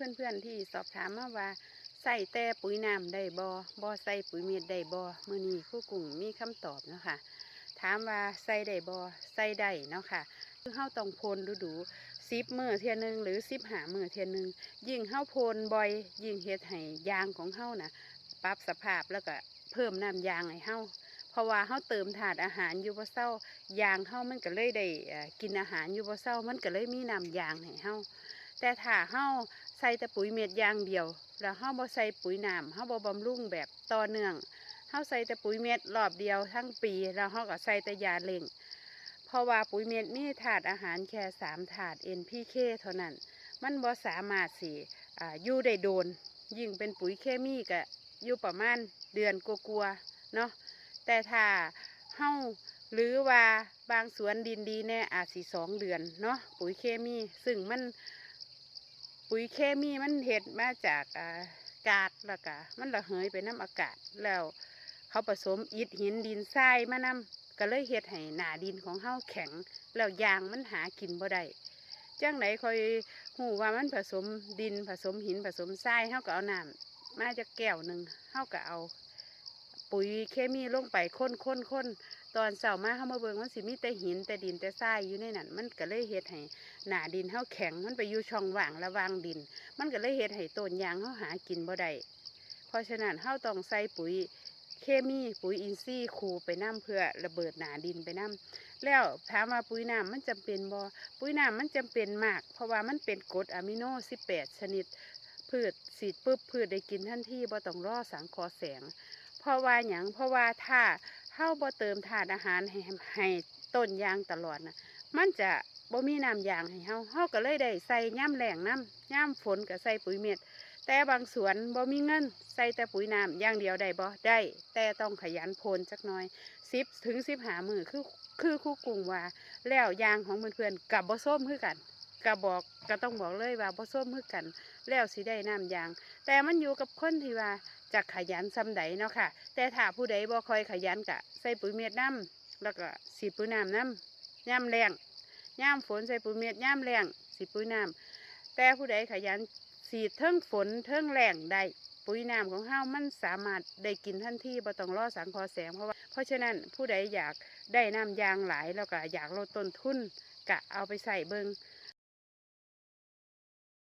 เพื่อนๆที่สอบถามมาว่าใส่แต่ปุ๋ยน้ำได้บอบอใส่ปุ๋ยเม็ดได้บอมื่อนี้คู่กุ้งมีคำตอบเนาะคะถามว่าใส่ได้บอใส่ได้เนาะค่ะคือเฮาต้องโพนดูดูซิบมือเทียหนึงหรือซิบหามือเทียหนึงยิ่งเฮาโพนบ่อยยิ่งเฮ็ดให้ยางของเฮานะปรับสภาพแล้วก็เพิ่มน้ำยางให้เฮาเพราะว่าเฮาเติมถาดอาหารอยู่บ่เศร้ายางเฮามันก็เลยได้กินอาหารอยู่บ่เศร้ามันก็เลยมีน้ำยางให้เฮาแต่ถ้าเฮา ใส่แต่ปุ๋ยเม็ดอย่างเดียว แล้วเฮาบ่ใส่ปุ๋ยน้ำเฮาบ่บำรุงแบบต่อเนื่องเฮาใส่แต่ปุ๋ยเม็ดรอบเดียวทั้งปีแล้วเฮาก็ใส่แต่ยาเล่งเพราะว่าปุ๋ยเม็ดมีถาดอาหารแค่สามถาด NPK เท่านั้น มันบ่สามารถสิอ่าอยู่ได้โดน ยิ่งเป็นปุ๋ยเคมีก็อยู่ประมาณเดือนกลัวๆเนาะแต่ถ้าเฮาหรือว่าบางสวนดินดีแน่อาจสิสองเดือนเนาะปุ๋ยเคมี ซึ่งมัน ปุ๋ยเคมีมันเห็ดมาจากอากาศละกะมันระเหยไปน้ำอากาศแล้ว เขาผสมอิฐหินดินทรายมานำก็เลยเห็ดให้หนาดินของเฮาแข็ง แล้วยางมันหากินบ่ได้จังไหนคอยหูว่ามันผสมดินผสมหินผสมทรายเฮาก็เอาน้ำมาจากแก้วหนึ่งเฮาก็เอา ปุ๋ยเคมีลงไปค้นค้นค้นตอนเสาร์มาเฮามาเบิงมันสิมีแต่หินแต่ดินแต่ทรายอยู่ในนั้นมันก็เลยเฮ็ดให้หนาดินเฮาแข็งมันไปอยู่ช่องว่างระหว่างดิน มันก็เลยเฮ็ดให้ต้นยางเฮาหากินบ่ได้เพราะฉะนั้นเฮาต้องใส่ปุ๋ยเคมีปุ๋ยอินทรีย์คูไปน้ำเพื่อระเบิดหนาดินไปน้ำแล้วถามว่าปุ๋ยน้ำมันจำเป็นบ่ปุ๋ยน้ำมันจำเป็นมาก เพราะว่ามันเป็นกรดอะมิโน 18 ชนิด พืชสีดปุ๊บพืชได้กินทันทีบ่ต้องรอสังคอแสง เพราะว่าหยังเพราะว่าถ้าเฮาบ่เติมธาตุอาหารให้ให้ต้นยางตลอดนะมันจะบ่มีน้ำยางให้เฮาเฮาก็เลยได้ใส่ย่ำแหลงน้ำย่ำฝนก็ใส่ปุ๋ยเม็ด แต่บางสวนบ่มีเงิน ใส่แต่ปุ๋ยน้ำอย่างเดียวได้บ่ได้ แต่ต้องขยันโพนจักหน่อยสิบถึงสิบหามือคือคือคู่กรุงว่าแล้วยางของเพื่อนๆกับบ่ส้มคือกัน ก็บอกก็ต้องบอกเลยว่าบ่ส้มคือกัน แล้วสิได้น้ำยาง แต่มันอยู่กับคนที่ว่าจะขยันซ้ำใดเนาะค่ะ แต่ถ้าผู้ใดบ่คอยขยันกะใส่ปุ๋ยเม็ดน้ำแล้วก็สีปุ๋ยน้ำน้ำย่ำแรงย่ำฝนใส่ปุ๋ยเม็ดย่ำแรงสีปุ๋ยน้ำแต่ผู้ใดขยันสีเทิงฝนเทิงแรงได้ปุ๋ยน้ำของเฮามันสามารถได้กินทันทีบ่ต้องรอสังคอแสงเพราะว่าเพราะฉะนั้นผู้ใดอยากได้น้ำยางหลายแล้วก็อยากลดต้นทุนกะเอาไปใส่เบิง